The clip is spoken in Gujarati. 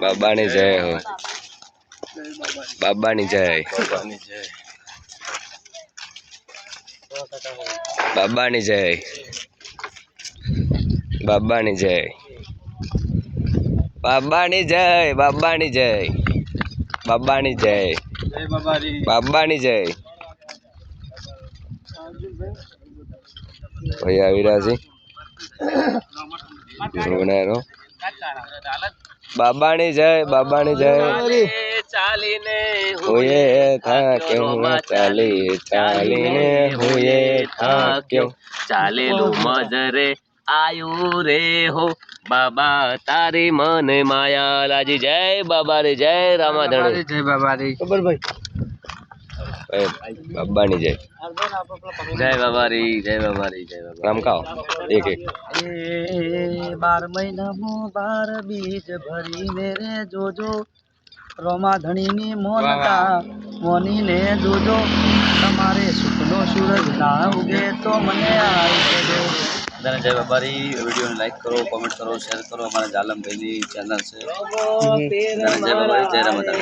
બાબાની જય હો. બાબાની જય. બાબાની જય. બાબાની જય. બાબાની જય બાબાની જય. બાબાની જય. બાબાની જય. ભાઈ આવી રહ્યા છે. બાબાની જય બાબાની જય. ચાલીને હુએ થાક્યો ચાલી ચાલીને હુએ થાક્યો. ચાલેલું મજરે આયુ રે હો. બાબા તારી મને માયા. લાજી જય બાબા રે જય રામાધણ. જય બાબારી એ બાબાની જય. જય બાબા રી જય બાબા રી જય બાબા નામ એક એક. બાર મહિનામાં બાર બીજ ભરીને રે જોજો. રોમાધણીની મોનતા મોનીને જોજો. તમારે સુખનો સૂરજ ના ઉગે તો મને જજો બધાને જય બાબારી. વિડીયોને લાઈક કરો કોમેન્ટ કરો શેર કરો. અમારા જાલમભાઈની ચેનલ છે. જય બાબારી, જય રામાધણ